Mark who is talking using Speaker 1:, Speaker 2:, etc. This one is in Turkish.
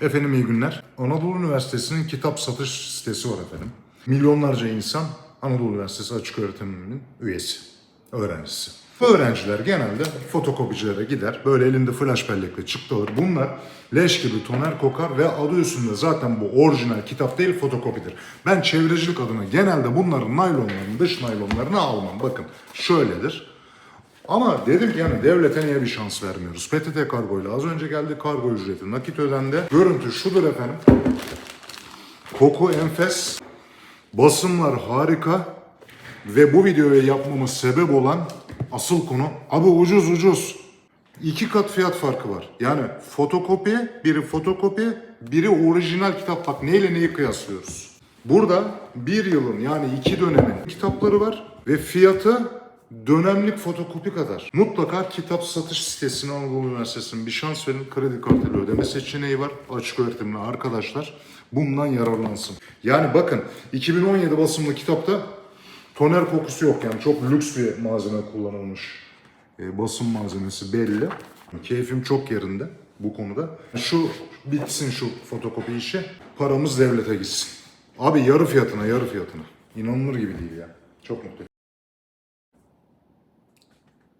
Speaker 1: Efendim iyi günler. Anadolu Üniversitesi'nin kitap satış sitesi var efendim. Milyonlarca insan Anadolu Üniversitesi Açık Öğretiminin üyesi, öğrencisi. Bu öğrenciler genelde fotokopicilere gider. Böyle elinde flash bellekle çıktı alır. Bunlar leş gibi toner kokar ve adı üstünde zaten bu orijinal kitap değil fotokopidir. Ben çevrecilik adına genelde bunların naylonlarını, dış naylonlarını almam. Bakın şöyledir. Ama dedim ki yani devlete niye bir şans vermiyoruz? PTT kargoyla az önce geldi kargo ücreti nakit ödendi. Görüntü şudur efendim. Koku enfes. Basımlar harika. Ve bu videoyu yapmamız sebep olan asıl konu abi ucuz ucuz. İki kat fiyat farkı var. Yani fotokopi, biri fotokopi, biri orijinal kitap. Bak neyle neyi kıyaslıyoruz? Burada bir yılın yani iki dönemin kitapları var ve fiyatı dönemlik fotokopi kadar. Mutlaka kitap satış sitesine Anadolu Üniversitesi'nin bir şans verin. Kredi kartıyla ödeme seçeneği var. Açık öğretimli arkadaşlar bundan yararlansın. Yani bakın 2017 basımlı kitapta toner kokusu yok yani çok lüks bir malzeme kullanılmış. E, basım malzemesi belli. Keyfim çok yerinde bu konuda. Şu bitsin şu fotokopi işi. Paramız devlete gitsin. Abi yarı fiyatına yarı fiyatına. İnanılır gibi değil ya. Çok mutluyum.